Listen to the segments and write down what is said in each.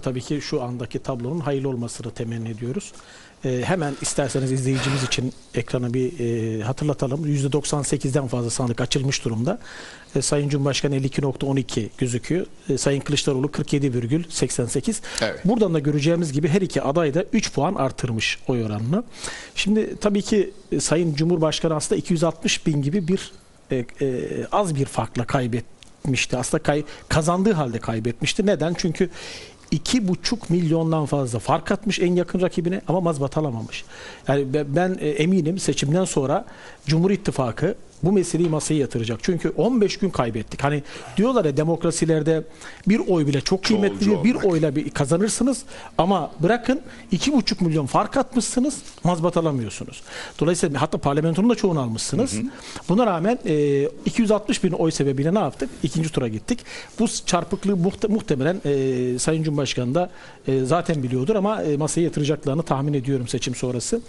Tabii ki şu andaki tablonun hayırlı olmasını temenni ediyoruz. Ee, hemen isterseniz izleyicimiz için ekrana bir e, hatırlatalım. %98'den fazla sandık açılmış durumda. E, Sayın Cumhurbaşkanı 52.12 gözüküyor. E, Sayın Kılıçdaroğlu 47,88. Evet. Buradan da göreceğimiz gibi her iki aday da 3 puan artırmış oy oranını. Şimdi tabii ki e, Sayın Cumhurbaşkanı aslında 260 bin gibi bir e, e, az bir farkla kaybetmişti. Aslında kay- kazandığı halde kaybetmişti. Neden? Çünkü iki buçuk milyondan fazla fark atmış en yakın rakibine ama mazbat alamamış. Yani ben, ben e, eminim seçimden sonra Cumhur İttifakı bu meseleyi masaya yatıracak. Çünkü 15 gün kaybettik. Hani diyorlar ya demokrasilerde bir oy bile çok kıymetlidir. Çoğulcu Bir olmak. oyla bir kazanırsınız ama bırakın iki buçuk milyon fark atmışsınız mazbat alamıyorsunuz. Dolayısıyla hatta parlamentonun da çoğunu almışsınız. Buna rağmen e, 260 bin oy sebebiyle ne yaptık? İkinci tura gittik. Bu çarpıklığı muhte- muhtemelen e, Sayın Cumhurbaşkanı da e, zaten biliyordur ama e, masaya yatıracaklarını tahmin ediyorum seçim sonrası.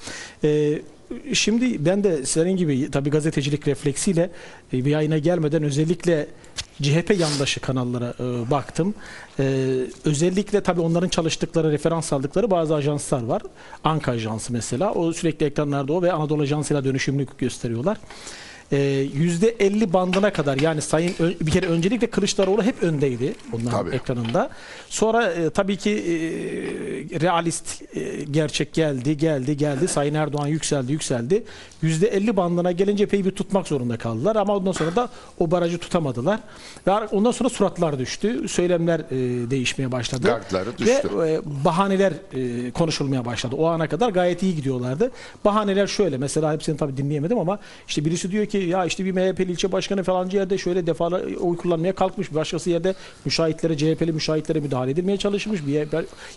E, Şimdi ben de senin gibi tabii gazetecilik refleksiyle e, bir yayına gelmeden özellikle CHP yandaşı kanallara e, baktım. E, özellikle tabii onların çalıştıkları, referans aldıkları bazı ajanslar var. Anka Ajansı mesela. O sürekli ekranlarda o ve Anadolu Ajansı'yla dönüşümlük gösteriyorlar. E, %50 bandına kadar yani sayın bir kere öncelikle Kılıçdaroğlu hep öndeydi onların Tabii. ekranında. Sonra e, tabii ki e, realist e, gerçek geldi, geldi, geldi. Sayın Erdoğan yükseldi, yükseldi. %50 bandına gelince epey bir tutmak zorunda kaldılar ama ondan sonra da o barajı tutamadılar. Ve ondan sonra suratlar düştü. Söylemler e, değişmeye başladı. Gardları düştü. Ve e, bahaneler e, konuşulmaya başladı. O ana kadar gayet iyi gidiyorlardı. Bahaneler şöyle mesela hepsini tabii dinleyemedim ama işte birisi diyor ki ya işte bir MHP'li ilçe başkanı falanca yerde şöyle defalar oy kullanmaya kalkmış. Başkası yerde müşahitlere CHP'li müşahitlere müdahale edilmeye çalışmış. Bir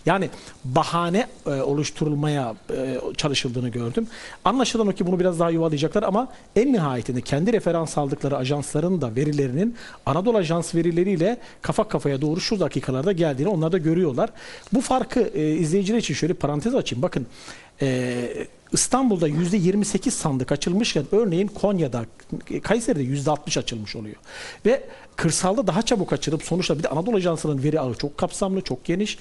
yani bahane e, oluşturulmaya e, çalışıldığını gördüm. Anlaşılan o ki bunu biraz daha yuvalayacaklar ama en nihayetinde kendi referans aldıkları ajansların da verilerinin Anadolu Ajans verileriyle kafa kafaya doğru şu dakikalarda geldiğini onlar da görüyorlar. Bu farkı e, izleyiciler için şöyle bir parantez açayım. Bakın e, İstanbul'da %28 sandık açılmışken örneğin Konya'da, Kayseri'de %60 açılmış oluyor. Ve kırsalda daha çabuk açılıp sonuçta bir de Anadolu Ajansı'nın veri ağı çok kapsamlı, çok geniş.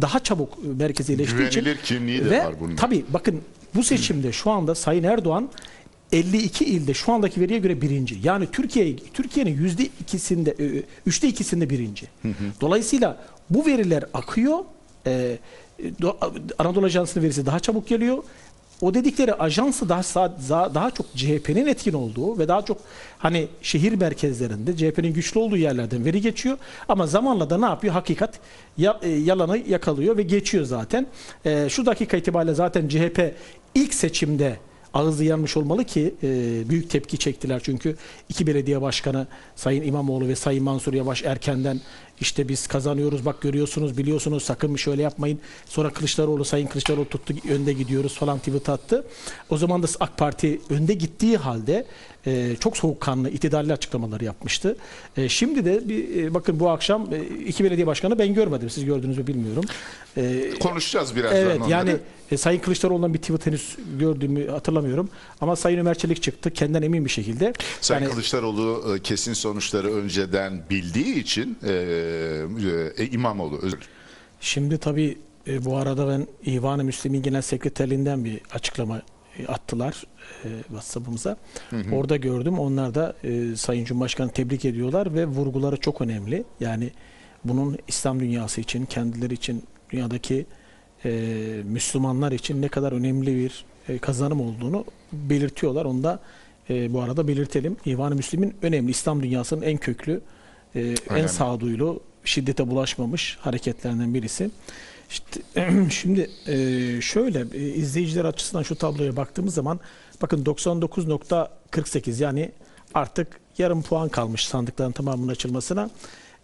Daha çabuk merkeze iyileştiği için. Güvenilir kimliği de Ve var bunun. tabii bakın bu seçimde şu anda Sayın Erdoğan 52 ilde şu andaki veriye göre birinci. Yani Türkiye Türkiye'nin yüzde ikisinde, e, üçte ikisinde birinci. Dolayısıyla bu veriler akıyor. E, do- Anadolu Ajansı'nın verisi daha çabuk geliyor. O dedikleri ajansı daha daha, çok CHP'nin etkin olduğu ve daha çok hani şehir merkezlerinde CHP'nin güçlü olduğu yerlerden veri geçiyor. Ama zamanla da ne yapıyor? Hakikat e, yalanı yakalıyor ve geçiyor zaten. E, şu dakika itibariyle zaten CHP ilk seçimde ağzı yanmış olmalı ki e, büyük tepki çektiler. Çünkü iki belediye başkanı Sayın İmamoğlu ve Sayın Mansur Yavaş erkenden işte biz kazanıyoruz bak görüyorsunuz biliyorsunuz sakın bir şöyle yapmayın. Sonra Kılıçdaroğlu Sayın Kılıçdaroğlu tuttu önde gidiyoruz falan tweet attı. O zaman da AK Parti önde gittiği halde e, çok soğukkanlı itidalli açıklamalar yapmıştı. E, şimdi de bir e, bakın bu akşam e, iki belediye başkanı ben görmedim. Siz gördünüz mü bilmiyorum. E, Konuşacağız birazdan Evet onları. yani e, Sayın Kılıçdaroğlu'ndan bir tweet henüz gördüğümü hatırlamıyorum. Ama Sayın Ömer Çelik çıktı kendinden emin bir şekilde. Sayın Yani- Kılıçdaroğlu e, kesin sonuçları önceden bildiği için e, e, İmamoğlu özür Şimdi tabii e, bu arada ben İvan-ı Müslim'in Genel Sekreterliğinden bir açıklama e, attılar e, WhatsApp'ımıza. Orada gördüm. Onlar da e, Sayın Cumhurbaşkanı tebrik ediyorlar ve vurguları çok önemli. Yani bunun İslam dünyası için, kendileri için, dünyadaki e, Müslümanlar için ne kadar önemli bir e, kazanım olduğunu belirtiyorlar. Onu da e, bu arada belirtelim. İvan-ı Müslim'in önemli, İslam dünyasının en köklü, e, en sağduyulu, şiddete bulaşmamış hareketlerinden birisi. İşte, şimdi e, şöyle e, izleyiciler açısından şu tabloya baktığımız zaman bakın 99.48 yani artık yarım puan kalmış sandıkların tamamının açılmasına.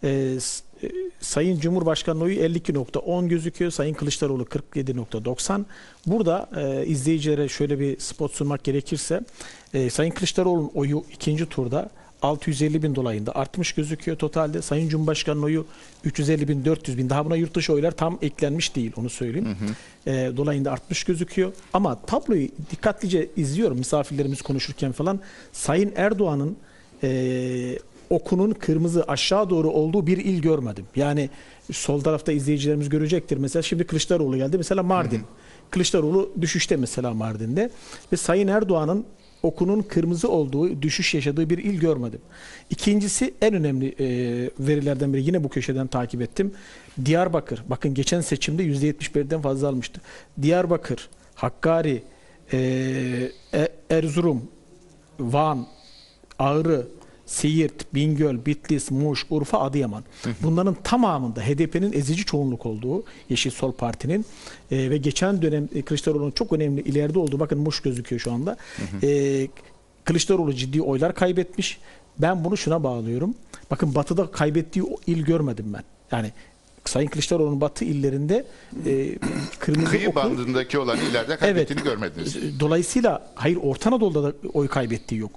E, e, Sayın Cumhurbaşkanı oyu 52.10 gözüküyor. Sayın Kılıçdaroğlu 47.90. Burada e, izleyicilere şöyle bir spot sunmak gerekirse e, Sayın Kılıçdaroğlu'nun oyu ikinci turda 650 bin dolayında artmış gözüküyor totalde. Sayın Cumhurbaşkanı'nın oyu 350 bin 400 bin. Daha buna yurt dışı oylar tam eklenmiş değil onu söyleyeyim. E, dolayında artmış gözüküyor. Ama tabloyu dikkatlice izliyorum misafirlerimiz konuşurken falan. Sayın Erdoğan'ın e, okunun kırmızı aşağı doğru olduğu bir il görmedim. Yani sol tarafta izleyicilerimiz görecektir. Mesela şimdi Kılıçdaroğlu geldi. Mesela Mardin. Kılıçdaroğlu düşüşte mesela Mardin'de. Ve Sayın Erdoğan'ın okunun kırmızı olduğu, düşüş yaşadığı bir il görmedim. İkincisi en önemli e, verilerden biri yine bu köşeden takip ettim. Diyarbakır. Bakın geçen seçimde %71'den fazla almıştı. Diyarbakır, Hakkari, e, E- Erzurum, Van, Ağrı, Siirt, Bingöl, Bitlis, Muş, Urfa, Adıyaman. Bunların tamamında HDP'nin ezici çoğunluk olduğu Yeşil Sol Parti'nin e, ve geçen dönem e, Kılıçdaroğlu'nun çok önemli ileride olduğu bakın Muş gözüküyor şu anda. E, Kılıçdaroğlu ciddi oylar kaybetmiş. Ben bunu şuna bağlıyorum. Bakın Batı'da kaybettiği o il görmedim ben. Yani Sayın Kılıçdaroğlu'nun Batı illerinde e, kırmızı Kıyı oku- bandındaki olan illerde kaybettiğini görmediniz. Dolayısıyla hayır Orta Anadolu'da da oy kaybettiği yok.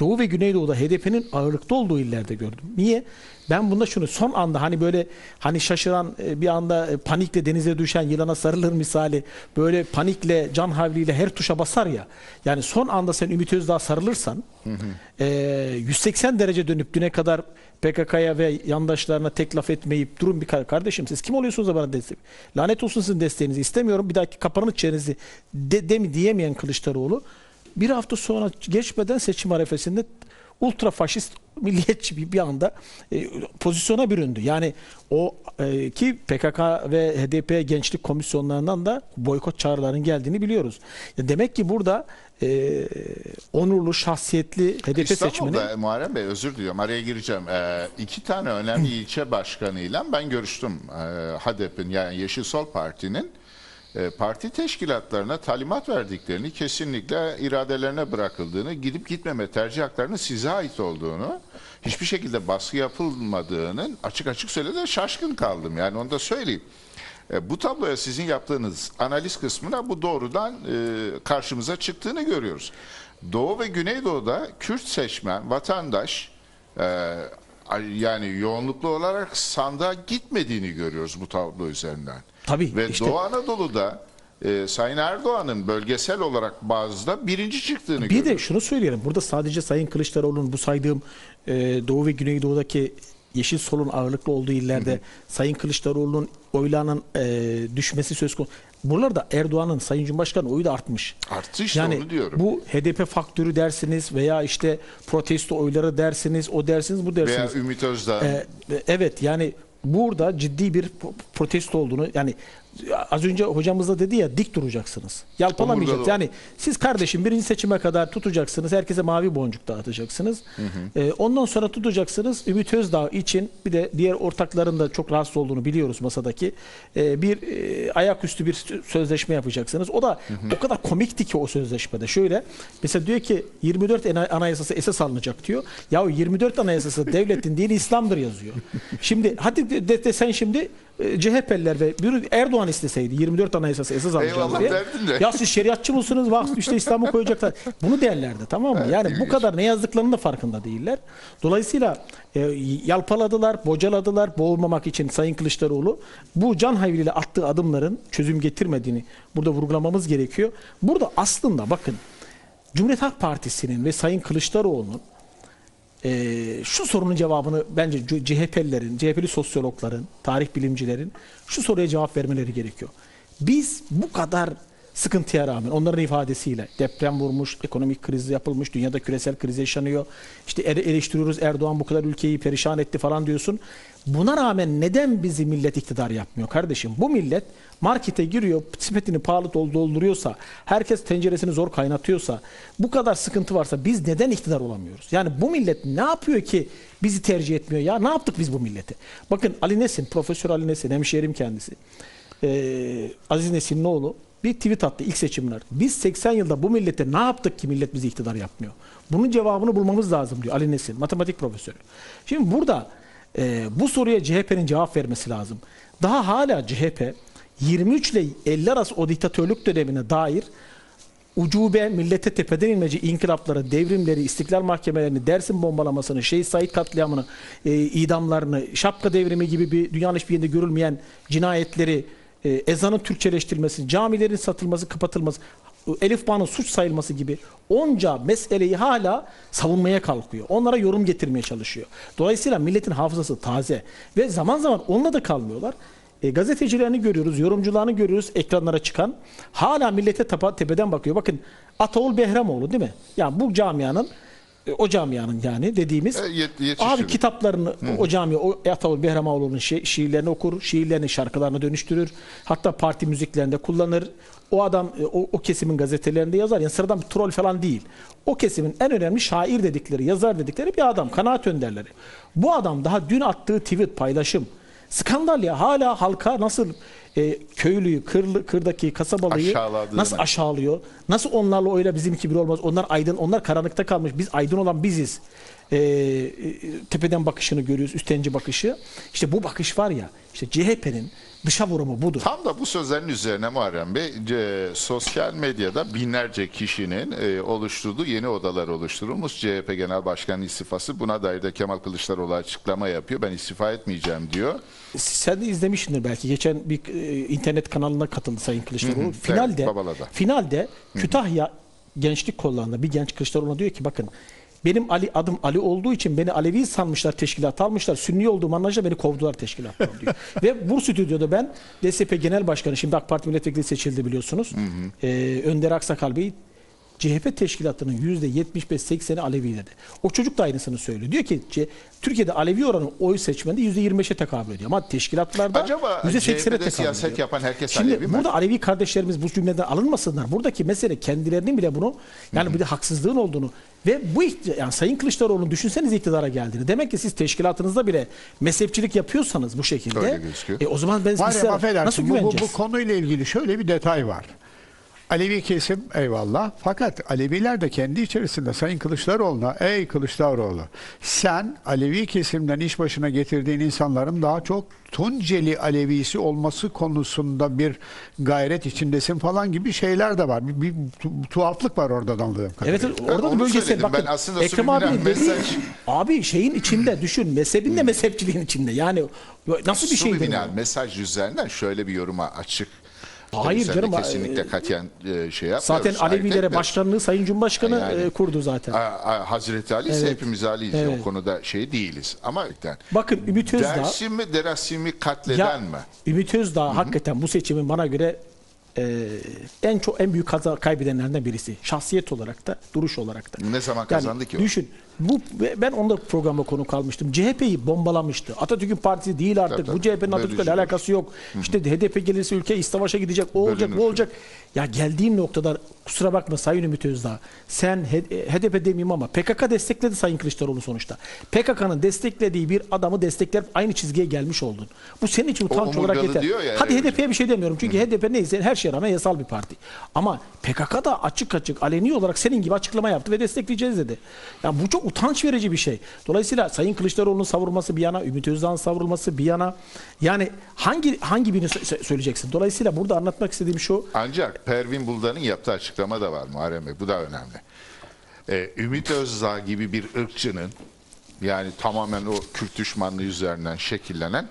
Doğu ve Güneydoğu'da HDP'nin ağırlıkta olduğu illerde gördüm. Niye? Ben bunda şunu son anda hani böyle hani şaşıran e, bir anda e, panikle denize düşen yılana sarılır misali böyle panikle can havliyle her tuşa basar ya. Yani son anda sen Ümit Özdağ sarılırsan e, 180 derece dönüp düne kadar PKK'ya ve yandaşlarına tek laf etmeyip durun bir kar- kardeşim siz kim oluyorsunuz da bana destek? Lanet olsun sizin desteğinizi istemiyorum. Bir dahaki kapanın çenenizi de, de mi diyemeyen Kılıçdaroğlu bir hafta sonra geçmeden seçim arefesinde ultra faşist milliyetçi bir, bir anda e, pozisyona büründü. Yani o e, ki PKK ve HDP gençlik komisyonlarından da boykot çağrılarının geldiğini biliyoruz. Ya demek ki burada e, onurlu, şahsiyetli HDP seçmeni İstanbul'da Muharrem Bey özür diliyorum araya gireceğim. Ee, iki tane önemli ilçe başkanıyla ben görüştüm. Ee, HDP'nin yani Yeşil Sol Parti'nin e, parti teşkilatlarına talimat verdiklerini kesinlikle iradelerine bırakıldığını gidip gitmeme tercih haklarının size ait olduğunu hiçbir şekilde baskı yapılmadığının açık açık söyledi şaşkın kaldım yani onu da söyleyeyim. E, Bu tabloya sizin yaptığınız analiz kısmına bu doğrudan e, karşımıza çıktığını görüyoruz. Doğu ve Güneydoğu'da Kürt seçmen, vatandaş e, yani yoğunluklu olarak sandığa gitmediğini görüyoruz bu tablo üzerinden. Tabii, Ve işte- Doğu Anadolu'da e, Sayın Erdoğan'ın bölgesel olarak bazda birinci çıktığını Bir görüyoruz. de şunu söyleyelim. Burada sadece Sayın Kılıçdaroğlu'nun bu saydığım e, Doğu ve Güneydoğu'daki Yeşil Sol'un ağırlıklı olduğu illerde Sayın Kılıçdaroğlu'nun oylarının e, düşmesi söz konusu. Buralarda Erdoğan'ın Sayın Cumhurbaşkanı oyu da artmış. Arttı işte yani onu diyorum. bu HDP faktörü dersiniz veya işte protesto oyları dersiniz, o dersiniz, bu dersiniz. Veya Ümit Özdağ. Ee, evet yani burada ciddi bir protesto olduğunu yani az önce hocamız da dedi ya dik duracaksınız. Yalpalamayacaksınız. Yani siz kardeşim birinci seçime kadar tutacaksınız. Herkese mavi boncuk dağıtacaksınız. Ee, ondan sonra tutacaksınız. Ümit Özdağ için bir de diğer ortakların da çok rahatsız olduğunu biliyoruz masadaki. Ee, bir e, ayaküstü bir sö- sözleşme yapacaksınız. O da o kadar komikti ki o sözleşmede. Şöyle mesela diyor ki 24 ana- anayasası esas alınacak diyor. Ya 24 anayasası devletin dini İslam'dır yazıyor. Şimdi hadi de, de- de sen şimdi CHP'liler ve Erdoğan isteseydi 24 anayasası esas alacağız diye. de. Ya siz şeriatçı mısınız? Vah işte İslam'ı koyacaklar. Bunu derlerdi tamam mı? Yani bu kadar ne yazdıklarının da farkında değiller. Dolayısıyla e, yalpaladılar, bocaladılar boğulmamak için Sayın Kılıçdaroğlu bu can havliyle attığı adımların çözüm getirmediğini burada vurgulamamız gerekiyor. Burada aslında bakın Cumhuriyet Halk Partisi'nin ve Sayın Kılıçdaroğlu'nun e, şu sorunun cevabını bence CHP'lilerin, CHP'li sosyologların, tarih bilimcilerin şu soruya cevap vermeleri gerekiyor. Biz bu kadar sıkıntıya rağmen onların ifadesiyle deprem vurmuş, ekonomik kriz yapılmış, dünyada küresel kriz yaşanıyor. İşte ele- eleştiriyoruz Erdoğan bu kadar ülkeyi perişan etti falan diyorsun. Buna rağmen neden bizi millet iktidar yapmıyor kardeşim? Bu millet markete giriyor, sepetini pahalı dol- dolduruyorsa, herkes tenceresini zor kaynatıyorsa, bu kadar sıkıntı varsa biz neden iktidar olamıyoruz? Yani bu millet ne yapıyor ki bizi tercih etmiyor ya? Ne yaptık biz bu millete? Bakın Ali Nesin, Profesör Ali Nesin, hemşehrim kendisi. Ee, Aziz Nesin'in oğlu bir tweet attı ilk seçimler. Biz 80 yılda bu millete ne yaptık ki millet bizi iktidar yapmıyor? Bunun cevabını bulmamız lazım diyor Ali Nesin, matematik profesörü. Şimdi burada e, bu soruya CHP'nin cevap vermesi lazım. Daha hala CHP 23 ile 50 arası o diktatörlük dönemine dair ucube, millete tepeden inmeci inkılapları, devrimleri, istiklal mahkemelerini, Dersim bombalamasını, Şehit Said katliamını, e, idamlarını, şapka devrimi gibi bir dünyanın hiçbir yerinde görülmeyen cinayetleri, e, ezanın Türkçeleştirilmesi, camilerin satılması, kapatılması Elif Bağ'ın suç sayılması gibi onca meseleyi hala savunmaya kalkıyor. Onlara yorum getirmeye çalışıyor. Dolayısıyla milletin hafızası taze ve zaman zaman onunla da kalmıyorlar. E, gazetecilerini görüyoruz, yorumcularını görüyoruz ekranlara çıkan. Hala millete tepeden bakıyor. Bakın Ataol Behramoğlu değil mi? Yani bu camianın o camianın yani dediğimiz E, yet- abi kitaplarını o cami o Ataol Behramoğlu'nun şi- şiirlerini okur, şiirlerini şarkılarına dönüştürür. Hatta parti müziklerinde kullanır. O adam e, o, o kesimin gazetelerinde yazar. Yani sıradan bir troll falan değil. O kesimin en önemli şair dedikleri, yazar dedikleri bir adam. Kanaat önderleri. Bu adam daha dün attığı tweet, paylaşım skandal ya. Hala halka nasıl e, köylüyü, kırlı, kırdaki kasabalıyı nasıl aşağılıyor? Nasıl onlarla öyle bizimki bir olmaz? Onlar aydın, onlar karanlıkta kalmış. Biz aydın olan biziz. Ee, e, tepeden bakışını görüyoruz, üstenci bakışı. İşte bu bakış var ya, işte CHP'nin dışa vurumu budur. Tam da bu sözlerin üzerine Muharrem Bey, e, sosyal medyada binlerce kişinin e, oluşturduğu yeni odalar oluşturulmuş. CHP Genel Başkanı istifası buna dair de Kemal Kılıçdaroğlu açıklama yapıyor. Ben istifa etmeyeceğim diyor. Sen de izlemişsindir belki. Geçen bir e, internet kanalına katıldı Sayın Kılıçdaroğlu. Hı hı, finalde, evet, Babala'da. finalde Kütahya Gençlik Kolları'nda bir genç Kılıçdaroğlu'na diyor ki bakın benim Ali adım Ali olduğu için beni Alevi sanmışlar teşkilat almışlar. Sünni olduğum anlayışla beni kovdular teşkilattan diyor. Ve bu stüdyoda ben DSP Genel Başkanı şimdi AK Parti milletvekili seçildi biliyorsunuz. Ee, Önder Aksakal Bey CHP teşkilatının %75-80'i Alevi dedi. O çocuk da aynısını söylüyor. Diyor ki Türkiye'de Alevi oranı oy seçmende %25'e tekabül ediyor. Ama teşkilatlarda Acaba %80'e CHP'de tekabül siyaset ediyor. yapan herkes Şimdi Alevi mi? burada Alevi kardeşlerimiz bu cümleden alınmasınlar. Buradaki mesele kendilerinin bile bunu yani bir de haksızlığın olduğunu ve bu yani Sayın Kılıçdaroğlu'nun düşünseniz iktidara geldiğini. Demek ki siz teşkilatınızda bile mezhepçilik yapıyorsanız bu şekilde Öyle gözüküyor. e, o zaman ben size nasıl bu, bu, bu konuyla ilgili şöyle bir detay var. Alevi kesim eyvallah fakat Aleviler de kendi içerisinde Sayın Kılıçdaroğlu'na ey Kılıçdaroğlu sen Alevi kesimden iş başına getirdiğin insanların daha çok Tunceli Alevisi olması konusunda bir gayret içindesin falan gibi şeyler de var. Bir, bir tu- tuhaflık var orada anladığım kadarıyla. Evet orada da bölgesel bakın. Ben aslında Ekrem abinin dediği mesaj- abi şeyin içinde düşün mezhebin de mezhepçiliğin içinde. Yani nasıl bir şey Subliminal mesaj üzerinden şöyle bir yoruma açık. Hayır canım, Kesinlikle e, katiyen e, şey yapmıyoruz. Zaten Alevilere başkanlığı Sayın Cumhurbaşkanı Yani- e, kurdu zaten. A- a- Hazreti Ali ise Evet. hepimiz Ali'yiz. Evet. O konuda şey değiliz. Ama Bakın Ümit Özdağ Dersim mi Derasimi katleden mi? Ümit Özdağ hakikaten bu seçimin bana göre e, en çok en büyük kaza kaybedenlerden birisi. Şahsiyet olarak da, duruş olarak da. Ne zaman kazandı ki o? Düşün. Bu ben onda programa konu kalmıştım. CHP'yi bombalamıştı. Atatürk'ün partisi değil artık. Tabii, Bu CHP'nin. Atatürk'le alakası yok. İşte HDP gelirse ülke iç savaşa gidecek. O olacak, Bölünür. bu olacak. Ya geldiğim noktada kusura bakma Sayın Ümit Özdağ. Sen HDP demeyeyim ama PKK destekledi Sayın Kılıçdaroğlu sonuçta. PKK'nın desteklediği bir adamı destekler aynı çizgiye gelmiş oldun. Bu senin için utanç olarak omurgalı yeter. diyor ya, Hadi evet. HDP'ye bir şey demiyorum. Çünkü HDP neyse her şeye rağmen yasal bir parti. Ama PKK da açık açık aleni olarak senin gibi açıklama yaptı ve destekleyeceğiz dedi. Ya bu çok utanç verici bir şey. Dolayısıyla Sayın Kılıçdaroğlu'nun savurması bir yana, Ümit Özdağ'ın savrulması bir yana. Yani hangi hangi birini sö- sö- söyleyeceksin? Dolayısıyla burada anlatmak istediğim şu. Ancak Pervin Buldan'ın yaptığı açıklama da var Muharrem Bey. Bu da önemli. Ee, Ümit Özdağ gibi bir ırkçının yani tamamen o Kürt düşmanlığı üzerinden şekillenen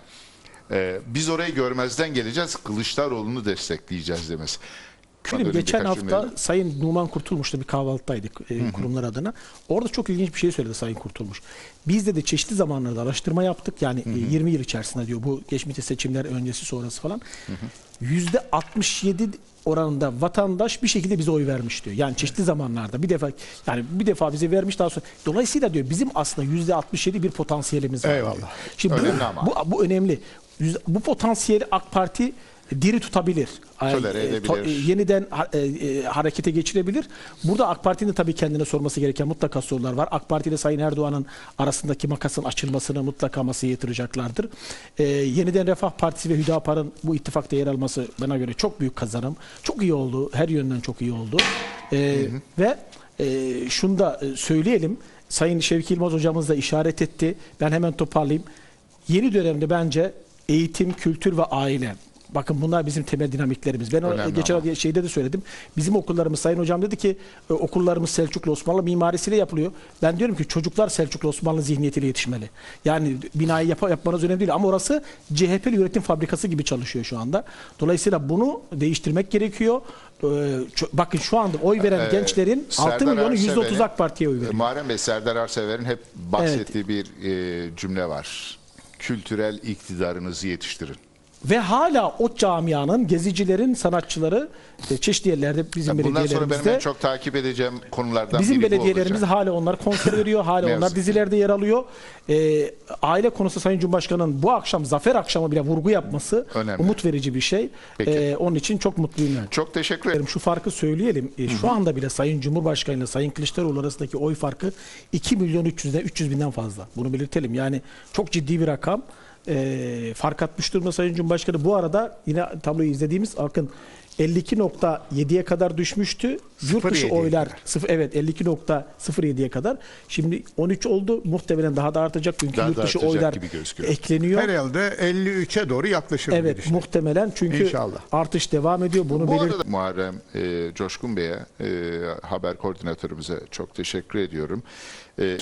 e, biz orayı görmezden geleceğiz Kılıçdaroğlu'nu destekleyeceğiz demesi. Benim Öyle geçen hafta Sayın Numan Kurtulmuş'ta bir kahvaltıdaydık e, kurumlar adına. Orada çok ilginç bir şey söyledi Sayın Kurtulmuş. Biz de de çeşitli zamanlarda araştırma yaptık. Yani e, 20 yıl içerisinde diyor bu geçmişte seçimler öncesi sonrası falan. Yüzde 67 oranında vatandaş bir şekilde bize oy vermiş diyor. Yani çeşitli zamanlarda bir defa yani bir defa bize vermiş daha sonra. Dolayısıyla diyor bizim aslında yüzde 67 bir potansiyelimiz var. Eyvallah. diyor. Şimdi bu- Önemli ama. bu, bu önemli. Bu potansiyeli AK Parti diri tutabilir. Ay, Tolere e, to- edebilir. e, yeniden e, e, harekete geçirebilir. Burada AK Parti'nin tabii kendine sorması gereken mutlaka sorular var. AK Parti ile Sayın Erdoğan'ın arasındaki makasın açılmasını mutlaka masaya yatıracaklardır. E, yeniden Refah Partisi ve Hüdapar'ın bu ittifakta yer alması bana göre çok büyük kazanım. Çok iyi oldu. Her yönden çok iyi oldu. E, ve e, şunu da söyleyelim. Sayın Şevki Yılmaz hocamız da işaret etti. Ben hemen toparlayayım. Yeni dönemde bence eğitim, kültür ve aile Bakın bunlar bizim temel dinamiklerimiz. Ben Önemli geçen ama. şeyde de söyledim. Bizim okullarımız Sayın Hocam dedi ki e, okullarımız Selçuklu Osmanlı mimarisiyle yapılıyor. Ben diyorum ki çocuklar Selçuklu Osmanlı zihniyetiyle yetişmeli. Yani binayı yap yapmanız önemli değil ama orası CHP'li üretim fabrikası gibi çalışıyor şu anda. Dolayısıyla bunu değiştirmek gerekiyor. Ço- bakın şu anda oy veren Ee, gençlerin 6 Serdar milyonu Arsever'in- %30 AK Parti'ye oy veriyor. Muharrem Bey, Serdar Arsever'in hep bahsettiği bir e, cümle var. Kültürel iktidarınızı yetiştirin. Ve hala o camianın, gezicilerin, sanatçıları e, çeşitli yerlerde bizim Bundan sonra benim en belediyelerimizde çok takip edeceğim konulardan Bizim biri belediyelerimiz olacak. hala onlar konser veriyor, hala onlar dizilerde yer alıyor. Ee, aile konusu Sayın Cumhurbaşkanı'nın bu akşam zafer akşamı bile vurgu yapması Önemli. umut verici bir şey. Peki. Ee, onun için çok mutluyum yani. Çok teşekkür ederim. Şu farkı söyleyelim. Ee, şu anda bile Sayın Cumhurbaşkanı ile Sayın Kılıçdaroğlu arasındaki oy farkı 2 milyon 300'den 300 binden fazla. Bunu belirtelim. Yani çok ciddi bir rakam. Ee, fark atmış durumda Sayın Cumhurbaşkanı. Bu arada yine tabloyu izlediğimiz bakın 52.7'ye kadar düşmüştü. Yurt dışı 0.7'ye oylar sıfır, evet 52.07'ye kadar. Şimdi 13 oldu. Muhtemelen daha da artacak çünkü Daha yurt dışı oylar ekleniyor. Herhalde 53'e doğru yaklaşır. Evet muhtemelen çünkü İnşallah. artış devam ediyor. Bunu Bu belir arada Muharrem e, Coşkun Bey'e, e, haber koordinatörümüze çok teşekkür ediyorum. E,